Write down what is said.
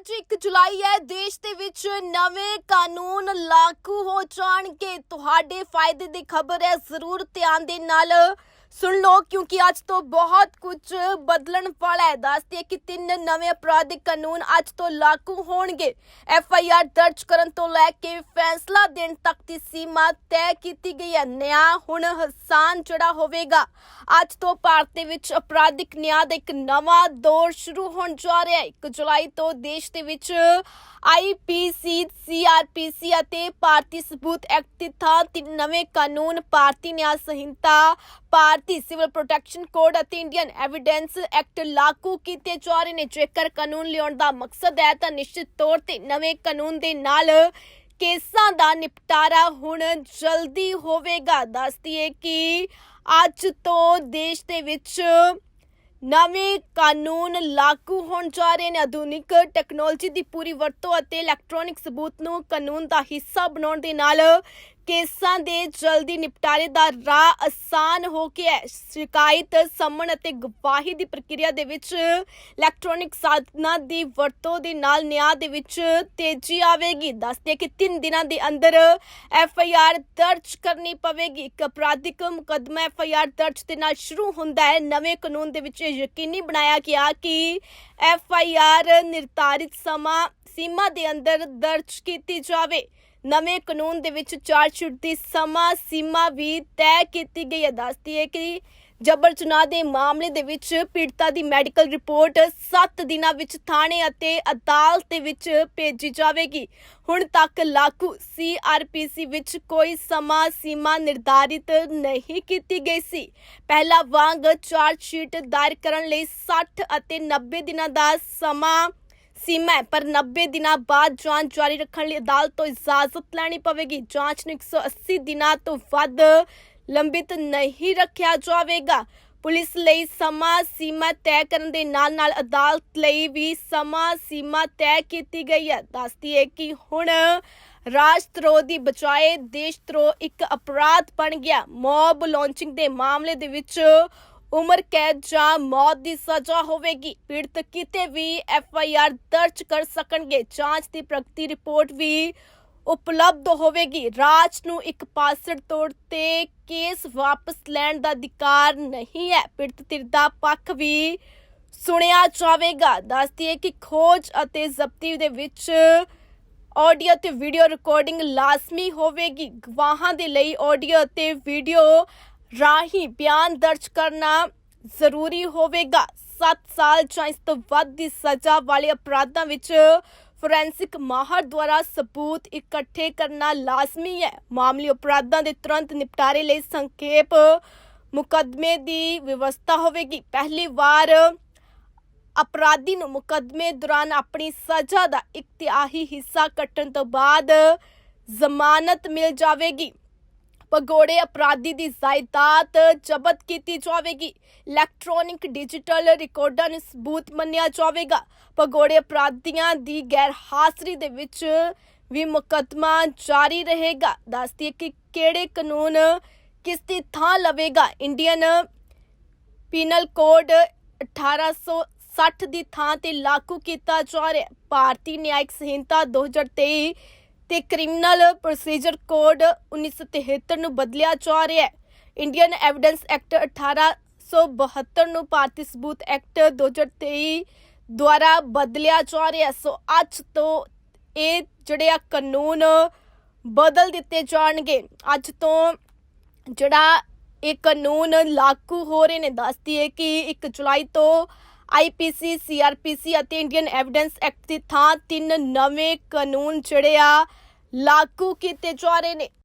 ਅੱਜ 1 ਜੁਲਾਈ ਹੈ, ਦੇਸ਼ ਦੇ ਵਿੱਚ ਨਵੇਂ ਕਾਨੂੰਨ ਲਾਗੂ ਹੋ ਜਾਣਗੇ। ਤੁਹਾਡੇ ਫਾਇਦੇ ਦੀ ਖਬਰ ਹੈ, ਜ਼ਰੂਰ ਧਿਆਨ ਦੇ ਨਾਲ। ਸੁਣ ਲਓ, ਕਿਉਂਕਿ ਅੱਜ ਤੋਂ ਬਹੁਤ ਕੁਝ ਬਦਲਣ ਵਾਲਾ ਹੈ। ਦੱਸਦੇ ਕਿ ਤਿੰਨ ਨਵੇਂ ਅਪਰਾਧਿਕ ਕਾਨੂੰਨ ਅੱਜ ਤੋਂ ਲਾਗੂ ਹੋਣਗੇ। ਐਫ ਆਈ ਆਰ ਦਰਜ ਕਰਨ ਤੋਂ ਲੈ ਕੇ ਫੈਸਲਾ ਦੇਣ ਤੱਕ ਦੀ ਸੀਮਾ ਤੈਅ ਕੀਤੀ ਗਈ ਹੈ। ਨਿਆਂ ਹੁਣ ਹਸਾਨ ਜਿਹੜਾ ਹੋਵੇਗਾ। ਅੱਜ ਤੋਂ ਭਾਰਤ ਦੇ ਵਿੱਚ ਅਪਰਾਧਿਕ ਨਿਆਂ ਦਾ ਇੱਕ ਨਵਾਂ ਦੌਰ ਸ਼ੁਰੂ ਹੋਣ ਜਾ ਰਿਹਾ ਹੈ। 1 ਜੁਲਾਈ ਤੋਂ ਦੇਸ਼ ਦੇ ਵਿੱਚ ਆਈਪੀਸੀ ਸੀਆਰਪੀਸੀ ਅਤੇ ਭਾਰਤੀ ਸਬੂਤ ਐਕਟ ਦੀ ਥਾਂ ਤਿੰਨ ਨਵੇਂ ਕਾਨੂੰਨ, Bharatiya Nyaya Sanhita Bharatiya civil protection code ਅਤੇ ਇੰਡੀਅਨ ਐਵੀਡੈਂਸ ਐਕਟ ਲਾਗੂ ਕੀਤੇ ਜਾ ਰਹੇ ਨੇ। ਜੇਕਰ ਕਾਨੂੰਨ ਲਿਆਉਣ ਦਾ ਮਕਸਦ ਹੈ, ਤਾਂ ਨਿਸ਼ਚਿਤ ਤੌਰ ਤੇ ਨਵੇਂ ਕਾਨੂੰਨ ਦੇ ਨਾਲ ਕੇਸਾਂ ਦਾ ਨਿਪਟਾਰਾ ਹੁਣ ਜਲਦੀ ਹੋਵੇਗਾ। ਦੱਸਦੀ ਹੈ ਕਿ ਅੱਜ ਤੋਂ ਦੇਸ਼ ਦੇ ਵਿੱਚ ਨਵੇਂ ਕਾਨੂੰਨ ਲਾਗੂ ਹੋਣ ਜਾ ਰਹੇ ਨੇ। ਆਧੁਨਿਕ ਟੈਕਨੋਲੋਜੀ ਦੀ ਪੂਰੀ ਵਰਤੋਂ ਅਤੇ ਇਲੈਕਟ੍ਰੋਨਿਕ ਸਬੂਤ ਨੂੰ ਕਾਨੂੰਨ ਦਾ ਹਿੱਸਾ ਬਣਾਉਣ ਦੇ ਨਾਲ ਕੇਸਾਂ ਦੇ ਜਲਦੀ ਨਿਪਟਾਰੇ ਦਾ ਰਾਹ ਆਸਾਨ ਹੋ ਗਿਆ ਹੈ। ਸ਼ਿਕਾਇਤ ਸੰਮਣ ਅਤੇ ਗਵਾਹੀ ਦੀ ਪ੍ਰਕਿਰਿਆ ਦੇ ਵਿੱਚ ਇਲੈਕਟ੍ਰੋਨਿਕ ਸਾਧਨਾਂ ਦੀ ਵਰਤੋਂ ਦੇ ਨਾਲ ਨਿਆਂ ਦੇ ਵਿੱਚ ਤੇਜ਼ੀ ਆਵੇਗੀ। ਦੱਸਦੇ ਕਿ 3 ਦਿਨਾਂ ਦੇ ਅੰਦਰ ਐਫ ਆਈ ਆਰ ਦਰਜ ਕਰਨੀ ਪਵੇਗੀ। ਇੱਕ ਅਪਰਾਧਿਕ ਮੁਕੱਦਮਾ ਐਫ ਆਈ ਆਰ ਦਰਜ ਦੇ ਨਾਲ ਸ਼ੁਰੂ ਹੁੰਦਾ ਹੈ। ਨਵੇਂ ਕਾਨੂੰਨ ਦੇ ਵਿੱਚ ਇਹ ਯਕੀਨੀ ਬਣਾਇਆ ਗਿਆ ਕਿ ਐਫ ਆਈ ਆਰ ਨਿਰਧਾਰਿਤ ਸਮਾਂ ਸੀਮਾ ਦੇ ਅੰਦਰ ਦਰਜ ਕੀਤੀ ਜਾਵੇ। ਨਵੇਂ ਕਾਨੂੰਨ ਦੇ ਵਿੱਚ ਚਾਰਜਸ਼ੀਟ ਦੀ ਸਮਾਂ ਸੀਮਾ ਵੀ ਤੈਅ ਕੀਤੀ ਗਈ ਹੈ। ਦੱਸਦੀ ਹੈ ਕਿ ਜਬਰ ਜਨਾਹ ਦੇ ਮਾਮਲੇ ਦੇ ਵਿੱਚ ਪੀੜਤਾ ਦੀ ਮੈਡੀਕਲ ਰਿਪੋਰਟ 7 ਦਿਨਾਂ ਵਿੱਚ ਥਾਣੇ ਅਤੇ ਅਦਾਲਤ ਦੇ ਵਿੱਚ ਭੇਜੀ ਜਾਵੇਗੀ। ਹੁਣ ਤੱਕ ਲਾਗੂ ਸੀਆਰਪੀਸੀ ਵਿੱਚ ਕੋਈ ਸਮਾਂ ਸੀਮਾ ਨਿਰਧਾਰਿਤ ਨਹੀਂ ਕੀਤੀ ਗਈ ਸੀ। ਪਹਿਲਾ ਵਾਂਗ ਚਾਰਜਸ਼ੀਟ ਦਾਇਰ ਕਰਨ ਲਈ 60 ਅਤੇ 90 ਦਿਨਾਂ ਦਾ ਸਮਾਂ ਸੀਮਾ ਹੈ, ਪਰ 90 ਦਿਨਾਂ ਬਾਅਦ ਜਾਂਚ ਜਾਰੀ ਰੱਖਣ ਲਈ ਅਦਾਲਤ ਤੋਂ ਇਜਾਜ਼ਤ ਲੈਣੀ ਪਵੇਗੀ। ਜਾਂਚ ਨੂੰ 180 ਦਿਨਾਂ ਤੋਂ ਵੱਧ ਲੰਬਿਤ ਨਹੀਂ ਰੱਖਿਆ ਜਾਵੇਗਾ। ਪੁਲਿਸ ਲਈ ਸਮਾਂ ਸੀਮਾ ਤੈਅ ਕਰਨ ਦੇ ਨਾਲ ਨਾਲ ਅਦਾਲਤ ਲਈ ਵੀ ਸਮਾਂ ਸੀਮਾ ਤੈਅ ਕੀਤੀ ਗਈ ਹੈ। ਦੱਸਦੀ ਹੈ ਕਿ ਹੁਣ ਰਾਸ਼ਟਰੋਹ ਦੀ ਬਜਾਏ ਦੇਸ਼ਧਰੋਹ ਇੱਕ ਅਪਰਾਧ ਬਣ ਗਿਆ। ਮੌਬ ਲਾਂਚਿੰਗ ਦੇ ਮਾਮਲੇ ਦੇ ਵਿੱਚ ਉਮਰ ਕੈਦ ਜਾਂ ਮੌਤ ਦੀ ਸਜ਼ਾ ਹੋਵੇਗੀ। ਪੀੜਤ ਕਿਤੇ ਵੀ ਐਫ ਆਈ ਆਰ ਦਰਜ ਕਰ ਸਕਣਗੇ। ਜਾਂਚ ਦੀ ਪ੍ਰਗਤੀ ਰਿਪੋਰਟ ਵੀ ਉਪਲਬਧ ਹੋਵੇਗੀ। ਰਾਜ ਨੂੰ ਇੱਕ ਪਾਸੜ ਤੌਰ ਤੇ ਕੇਸ ਵਾਪਸ ਲੈਣ ਦਾ ਅਧਿਕਾਰ ਨਹੀਂ ਹੈ। ਪੀੜਤ ਧਿਰ ਦਾ ਪੱਖ ਵੀ ਸੁਣਿਆ ਜਾਵੇਗਾ। ਦੱਸਦੀ ਹੈ ਕਿ ਖੋਜ ਅਤੇ ਜ਼ਬਤੀ ਦੇ ਵਿੱਚ ਆਡੀਓ ਤੇ ਵੀਡੀਓ ਰਿਕਾਰਡਿੰਗ ਲਾਜ਼ਮੀ ਹੋਵੇਗੀ। ਗਵਾਹਾਂ ਦੇ ਲਈ ਆਡੀਓ ਅਤੇ ਵੀਡੀਓ ਰਾਹੀਂ ਬਿਆਨ ਦਰਜ ਕਰਨਾ ਜ਼ਰੂਰੀ ਹੋਵੇਗਾ। 7 ਸਾਲ ਜਾਂ ਇਸ ਤੋਂ ਵੱਧ ਦੀ ਸਜ਼ਾ ਵਾਲੇ ਅਪਰਾਧਾਂ ਵਿੱਚ ਫੋਰੈਂਸਿਕ ਮਾਹਰ ਦੁਆਰਾ ਸਬੂਤ ਇਕੱਠੇ ਕਰਨਾ ਲਾਜ਼ਮੀ ਹੈ। ਮਾਮਲੇ ਅਪਰਾਧਾਂ ਦੇ ਤੁਰੰਤ ਨਿਪਟਾਰੇ ਲਈ ਸੰਖੇਪ ਮੁਕੱਦਮੇ ਦੀ ਵਿਵਸਥਾ ਹੋਵੇਗੀ। ਪਹਿਲੀ ਵਾਰ ਅਪਰਾਧੀ ਨੂੰ ਮੁਕੱਦਮੇ ਦੌਰਾਨ ਆਪਣੀ ਸਜ਼ਾ ਦਾ ਇੱਕ ਹਿੱਸਾ ਕੱਟਣ ਤੋਂ ਬਾਅਦ ਜ਼ਮਾਨਤ ਮਿਲ ਜਾਵੇਗੀ। ਭਗੌੜੇ ਅਪਰਾਧੀ ਦੀ ਜਾਇਦਾਦ ਜ਼ਬਤ ਕੀਤੀ ਜਾਵੇਗੀ। ਇਲੈਕਟ੍ਰੋਨਿਕ ਡਿਜੀਟਲ ਰਿਕਾਰਡਾਂ ਨੂੰ ਸਬੂਤ ਮੰਨਿਆ ਜਾਵੇਗਾ। ਭਗੌੜੇ ਅਪਰਾਧੀਆਂ ਦੀ ਗੈਰ ਹਾਜ਼ਰੀ ਦੇ ਵਿੱਚ ਵੀ ਮੁਕੱਦਮਾ ਜਾਰੀ ਰਹੇਗਾ। ਦੱਸਦੀ ਹੈ ਕਿ ਕਿਹੜੇ ਕਾਨੂੰਨ ਕਿਸ ਦੀ ਥਾਂ ਲਵੇਗਾ? ਇੰਡੀਅਨ ਪੀਨਲ ਕੋਡ 1860 ਦੀ ਥਾਂ ਤੇ ਲਾਗੂ ਕੀਤਾ ਜਾ ਰਿਹਾ। ਭਾਰਤੀ ਨਿਆਇਕ ਸੰਹਿਤਾ 2023 ਤੇ ਕ੍ਰਿਮੀਨਲ ਪ੍ਰੋਸੀਜਰ ਕੋਡ 1973 ਨੂੰ ਬਦਲਿਆ ਜਾ ਰਿਹਾ ਹੈ। ਇੰਡੀਅਨ ਐਵੀਡੈਂਸ ਐਕਟ 1872 ਨੂੰ ਭਾਰਤੀ ਸਬੂਤ ਐਕਟ 2023 ਦੁਆਰਾ ਬਦਲਿਆ ਜਾ ਰਿਹਾ ਸੋ ਅੱਜ ਤੋਂ ਇਹ ਜਿਹੜੇ ਆ ਕਾਨੂੰਨ ਬਦਲ ਦਿੱਤੇ ਜਾਣਗੇ। ਅੱਜ ਤੋਂ ਜਿਹੜਾ ਇਹ ਕਾਨੂੰਨ ਲਾਗੂ ਹੋ ਰਹੇ ਨੇ, ਦੱਸਦੀ ਹੈ ਕਿ 1 ਜੁਲਾਈ ਤੋਂ ਆਈਪੀਸੀ ਸੀਆਰਪੀਸੀ ਅਤੇ ਇੰਡੀਅਨ ਐਵੀਡੈਂਸ ਐਕਟ ਦੀ ਥਾਂ ਤਿੰਨ ਨਵੇਂ ਕਾਨੂੰਨ ਜਿਹੜੇ ਆ ਲਾਗੂ ਕੀਤੇ ਜਾ ਰਹੇ ਨੇ।